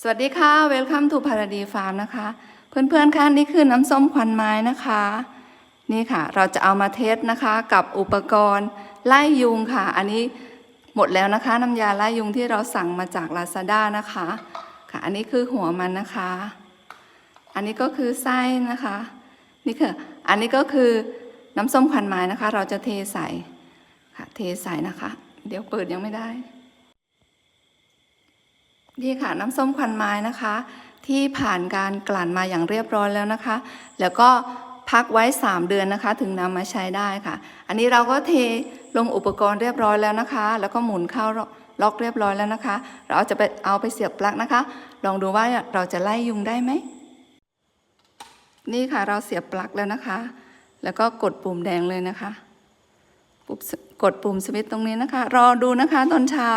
สวัสดีค่ะเวลคัมทูพาราดีฟาร์มนะคะ เพื่อนๆค่ะนี่คือน้ำส้มควันไม้นะคะ นี่ค่ะ เราจะเอามาเทสนะคะ กับอุปกรณ์ไล่ยุงค่ะ อันนี้หมดแล้วนะคะน้ำยาไล่ยุงที่เราสั่งมาจาก Lazada นะคะ ค่ะ อันนี้คือหัวมันนะคะ อันนี้ก็คือไส้นะคะ นี่คืออันนี้ก็คือน้ำส้มควันไม้นะคะ เราจะเทใส่ค่ะ เทใส่นะคะ เดี๋ยวเปิดยังไม่ได้ นี่ค่ะน้ำส้มควันไม้นะคะ ที่ผ่านการกลั่นมาอย่างเรียบร้อยแล้วนะคะ แล้วก็พักไว้ 3 เดือนนะคะ ถึงนำมาใช้ได้ค่ะ อันนี้เราก็เทลงอุปกรณ์เรียบร้อยแล้วนะคะ แล้วก็หมุนเข้าล็อกเรียบร้อยแล้วนะคะ เราจะไปเอาไปเสียบปลั๊กนะคะ ลองดูว่าเราจะไล่ยุงได้ไหม นี่ค่ะเราเสียบปลั๊กแล้วนะคะ แล้วก็กดปุ่มแดงเลยนะคะกดปุ่มสวิตช์ตรงนี้นะคะ รอดูนะคะตอนเช้า